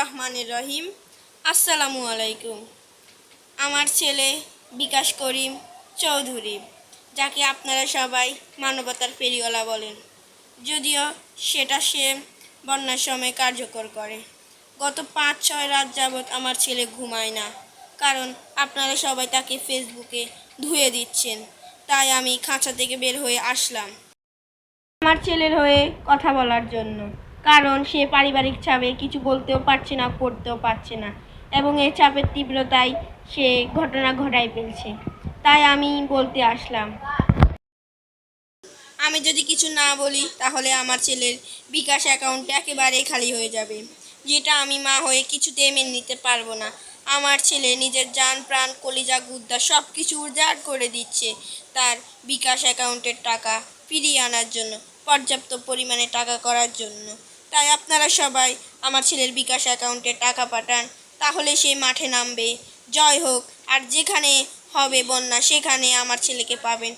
রহমানের রহিম। আসসালামু আলাইকুম। আমার ছেলে বিকাশ করিম চৌধুরী, যাকে আপনারা সবাই মানবতার ফেরিওয়ালা বলেন। যদিও সেটা সে বন্যার সময় কার্যকর করে। গত পাঁচ, ছয় রাত যাবৎ আমার ছেলে ঘুমায় না, কারণ আপনারা সবাই তাকে ফেসবুকে ধুয়ে দিচ্ছেন। তাই আমি খাঁচা থেকে বের হয়ে আসলাম। আমার ছেলের হয়ে কথা বলার জন্য। কারণ সে পারিবারিক চাপে কিছু বলতেও পারছে না করতেও পারছে না। এবং এই চাপের তীব্রতায় সে ঘটনা ঘটাই ফেলছে। তাই আমি বলতে আসলাম। আমি যদি কিছু না বলি, তাহলে আমার ছেলের বিকাশ অ্যাকাউন্ট একেবারেই খালি হয়ে যাবে, যেটা আমি মা হয়ে কিছুতেই মেনে নিতে পারব না। আমার ছেলে নিজের যান প্রাণ, কলিজা, গুদ্দা সব কিছু উজাড় করে দিচ্ছে তার বিকাশ অ্যাকাউন্টের টাকা ফিরিয়ে আনার জন্য। পর্যাপ্ত পরিমাণে টাকা করার জন্য। তাই আপনারা সবাই আমার ছেলের বিকাশ অ্যাকাউন্টে টাকা পাঠান, তাহলে সে মাঠে নামবে। জয় হোক, আর যেখানে হবে বন্যা, সেখানে আমার ছেলেকে পাবেন।